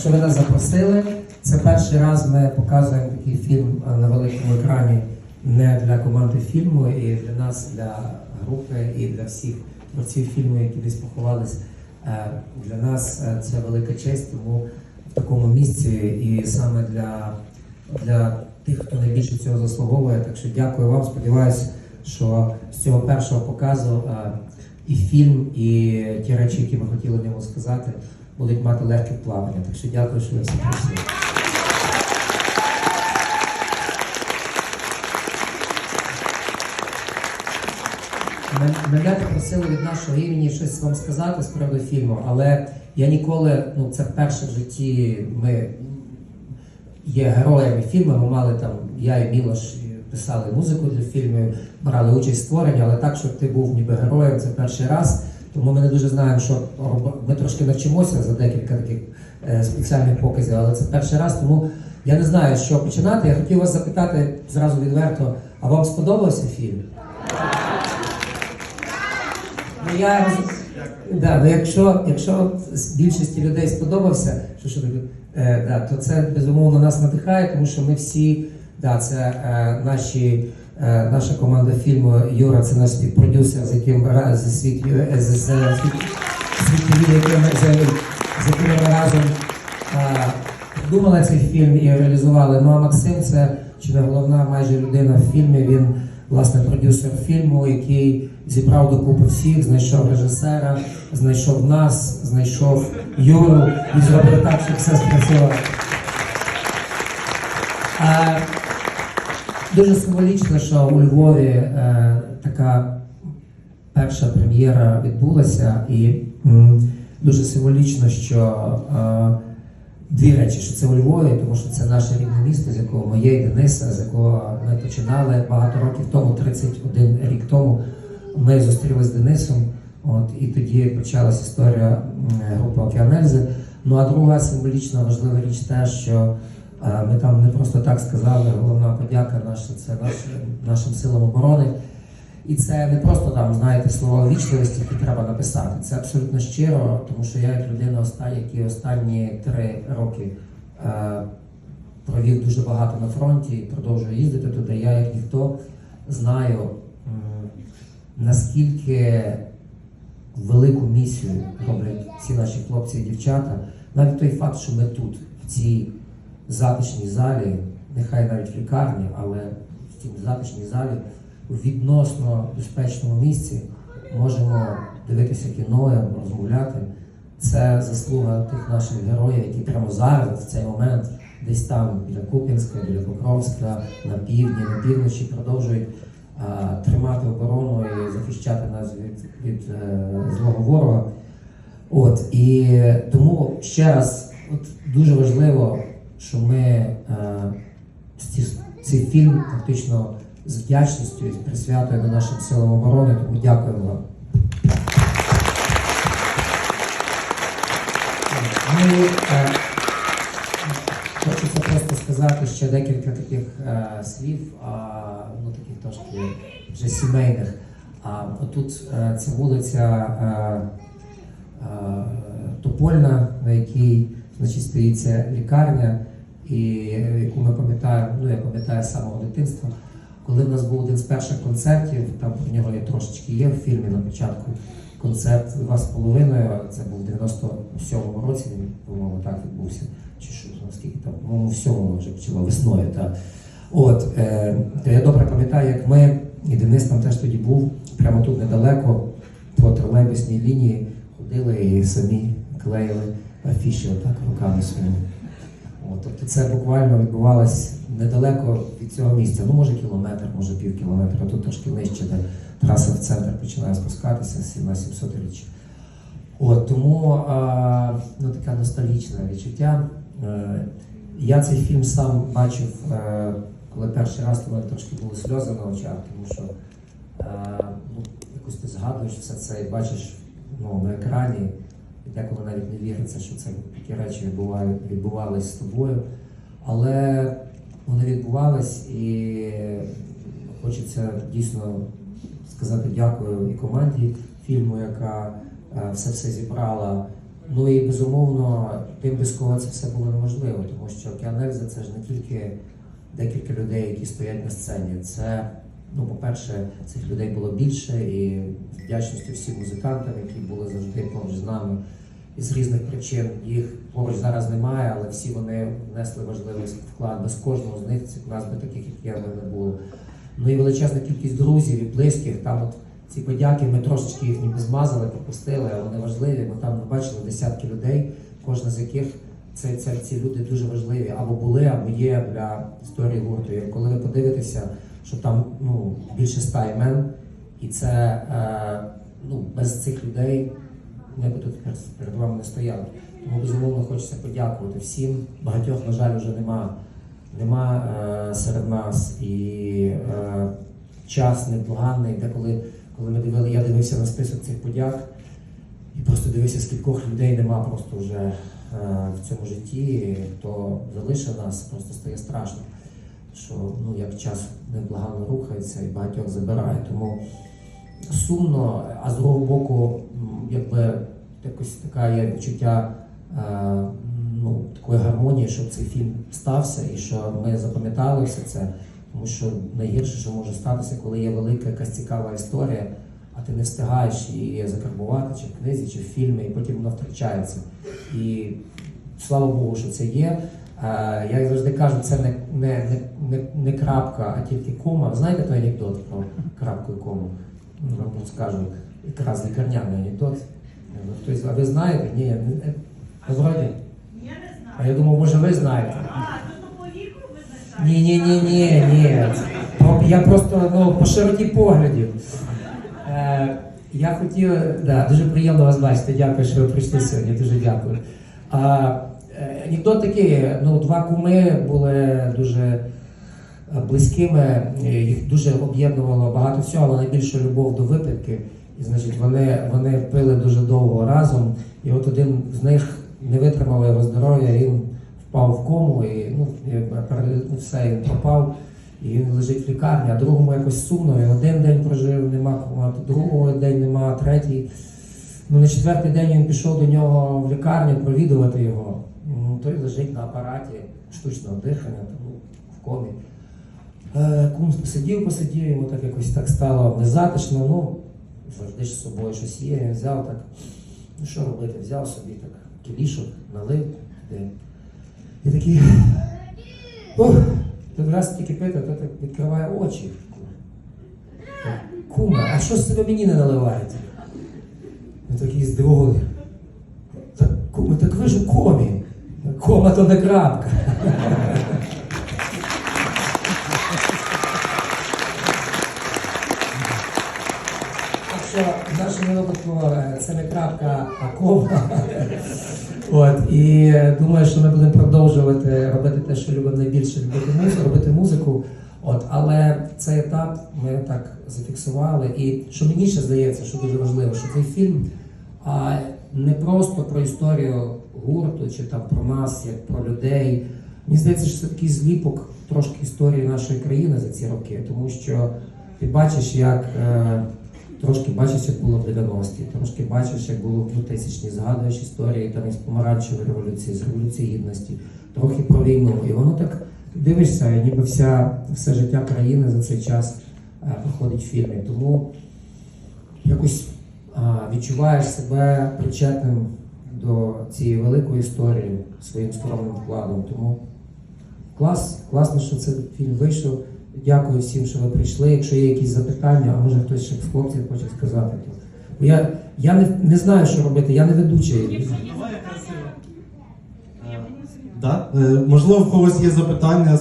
що ви нас запросили. Це перший раз ми показуємо такий фільм е, на великому екрані не для команди фільму, і для нас, для групи, і для всіх творців фільму, які десь поховались. Е, Для нас е, це велика честь, тому в такому місці і саме для, для тих, хто найбільше цього заслуговує. Так що дякую вам. Сподіваюся, що з цього першого показу і фільм, і ті речі, які ми хотіли в ньому сказати, будуть мати легке плавання. Так що дякую, що ви всі прийшли. Мене попросили від нашого імені щось вам сказати з приводу фільму, але я ніколи, ну це вперше в житті ми є героями фільму. Ми мали там, я і Мілош писали музику для фільмів, брали участь в створенні, але так, щоб ти був ніби героєм, це перший раз. Тому ми не дуже знаємо, що ми трошки навчимося за декілька таких е, спеціальних показів, але це перший раз. Тому я не знаю, що починати. Я хотів вас запитати зразу відверто, а вам сподобався фільм? Ну, я да, ну, якщо, якщо більшості людей сподобався, що, що е, да, то це безумовно нас надихає, тому що ми всі, да, це е, наші, е, наша команда фільму Юра, це наш співпродюсер, з яким ми раз- з світ, е, з, яким ми- разом е, думали цей фільм і реалізували. Ну а Максим це чи не головна майже людина в фільмі. Він власне продюсер фільму, який зібрав докупи всіх, знайшов режисера, знайшов нас, знайшов Юру і зробив так, щоб все спрацювало. А, дуже символічно, що у Львові е, така перша прем'єра відбулася, і м, дуже символічно, що е, дві речі, що це у Львові, тому що це наше рідне місто, з якого моє і Дениса, з якого ми починали багато років тому, 31 рік тому. Ми зустрілися з Денисом, от, і тоді почалась історія групи Океанельзи. Ну а друга символічна важлива річ те, що ми там не просто так сказали, головна подяка наша це наш, нашим силам оборони. І це не просто там, знаєте, слова вічливості, які треба написати. Це абсолютно щиро, тому що я як людина, останні, які останні три роки е, провів дуже багато на фронті продовжую їздити туди. Я як ніхто знаю, наскільки велику місію роблять ці наші хлопці і дівчата. Навіть той факт, що ми тут, в цій затишній залі, нехай навіть в лікарні, але в цій затишній залі, у відносно безпечному місці можемо дивитися кіно, розмовляти. Це заслуга тих наших героїв, які прямо зараз, в цей момент, десь там біля Куп'янська, біля Покровська, на півдні, на півночі продовжують а, тримати оборону і захищати нас від, від е, злого ворога. От і тому ще раз, от дуже важливо, що ми е, цей фільм фактично з вдячністю присвятуємо нашим силам оборони. Тому дякуємо вам. Ну, е, Хочеться просто сказати ще декілька таких е, слів, а, ну таких трошки вже сімейних. А отут е, ця вулиця е, е, Топольна, на якій значить, стоїть ця лікарня, і е, яку ми пам'ятаємо, ну я пам'ятаю з самого дитинства. Коли в нас був один з перших концертів, там про нього є трошечки є в фільмі на початку. Концерт два з половиною, це був в 97-му році, він, по-моєму, так відбувся. Чи що, наскільки там, по-моєму, в сьомому вже почало весною. Так. От, е, то я добре пам'ятаю, як ми, і Денис там теж тоді був, прямо тут недалеко, по тролейбусній лінії ходили і самі клеїли афіші отак руками своїми. Тобто це буквально відбувалось недалеко від цього місця. Ну, може кілометр, може пів кілометра, тут трошки нижче, де траса в центр починає спускатися на 700 річ. От, тому а, ну, таке ностальгічне відчуття. Е, я цей фільм сам бачив, е, коли перший раз, в мене трошки були сльози на очах, тому що е, ну, якось ти згадуєш все це і бачиш ну, на екрані, деколи навіть не віриться, що це такі речі відбувались з тобою. Але вони відбувались і хочеться дійсно сказати дякую і команді фільму, яка е, все все зібрала Ну і безумовно, тим без кого це все було неможливо, тому що Океан Ельзи це ж не тільки декілька людей, які стоять на сцені. Це, ну, по-перше, цих людей було більше, і з вдячністю всім музикантам, які були завжди поруч з нами. І з різних причин їх поруч зараз немає, але всі вони внесли важливий вклад. Без кожного з них цих нас би таких, як я, не було. Ну і величезна кількість друзів і близьких. Там от ці подяки ми трошечки їх ніби змазали, пропустили, але вони важливі. Ми там ми бачили десятки людей, кожна з яких це, це, ці люди дуже важливі або були, або є для історії гурту. І коли ви подивитеся, що там ну, більше ста імен, і це е, ну, без цих людей ми б тут перед- вами не стояли. Тому безумовно хочеться подякувати всім. Багатьох, на жаль, вже нема, нема е, серед нас. І е, час невблаганний, деколи, коли ми дивили, я дивився на список цих подяк і просто дивився, скількох людей нема просто вже е, в цьому житті, хто залишив нас, просто стає страшно. Що ну, як час невблаганно рухається і багатьох забирає. Тому сумно, а з другого боку, якби якось така є відчуття е, ну, такої гармонії, щоб цей фільм стався і що ми запам'ятали все це. Тому що найгірше, що може статися, коли є велика якась цікава історія, а ти не встигаєш її закарбувати чи в книзі, чи в фільмі, і потім вона втрачається. І слава Богу, що це є. Е, Я завжди кажу, це не, не, не, не, не крапка, а тільки кома. Знаєте той анекдот про крапку і кому? Ну, розкажу. Якраз лікарняний анекдот. Е, ну, Хтось, а ви знаєте? Ні, ну, вроді. Я не А я думав, може ви знаєте. А, то по віку визначається? Ні, ні, ні, ні, ні. Я просто ну, по широті поглядів. Е, я хотів, да, дуже приємно вас бачити. Дякую, що ви прийшли сьогодні. Дуже дякую. Е, анекдот такий, ну, два куми були дуже е, близькими, їх дуже об'єднувало багато всього, але найбільше любов до випивки. І значить, вони, вони пили дуже довго разом. І от один з них не витримав його здоров'я, він впав в кому і ну, все, він пропав. І він лежить в лікарні, а другому якось сумно. І один день прожив, нема кому, другого день нема, третій. Ну, на четвертий день він пішов до нього в лікарню провідувати його. Той лежить на апараті штучного дихання, ну, в комі. Е, Кум посидів, посидів, йому так якось так стало незатишно. Ну, завжди ж з собою щось є. Він взяв так. Ну що робити? Взяв собі так кілішок, налив туди. І такий. Тут раз тільки пити, то так відкриває очі. Куме, а що ж це мені не наливаєте? Він такий здивований. Так, куме, так ви ж у комі. Кома то не крапка. Так що в нашому випадку е, це не крапка, а кома. І думаю, що ми будемо продовжувати робити те, що любимо найбільше робити музику, робити музику. От, але цей етап ми так зафіксували. І що мені ще здається, що дуже важливо, що цей фільм а, не просто про історію гурту чи там про нас, як про людей. Мені здається, що це такий зліпок трошки історії нашої країни за ці роки, тому що ти бачиш, як. Е, Трошки бачиш, як було в 90-ті, трошки бачиш, як було в 2000-ті, згадуєш історії там із помаранчевої революції, з революції гідності, трохи про війну. І воно так дивишся, і ніби вся, все життя країни за цей час е, проходить в фільмі. Тому якось а, відчуваєш себе причетним до цієї великої історії своїм скромним вкладом. Тому клас, класно, що цей фільм вийшов. Дякую всім, що ви прийшли. Якщо є якісь запитання, а може хтось ще з хлопців хоче сказати, то Бо я, я не, не знаю, що робити, я не ведучий. Музика. Да? Е, Можливо, в когось є запитання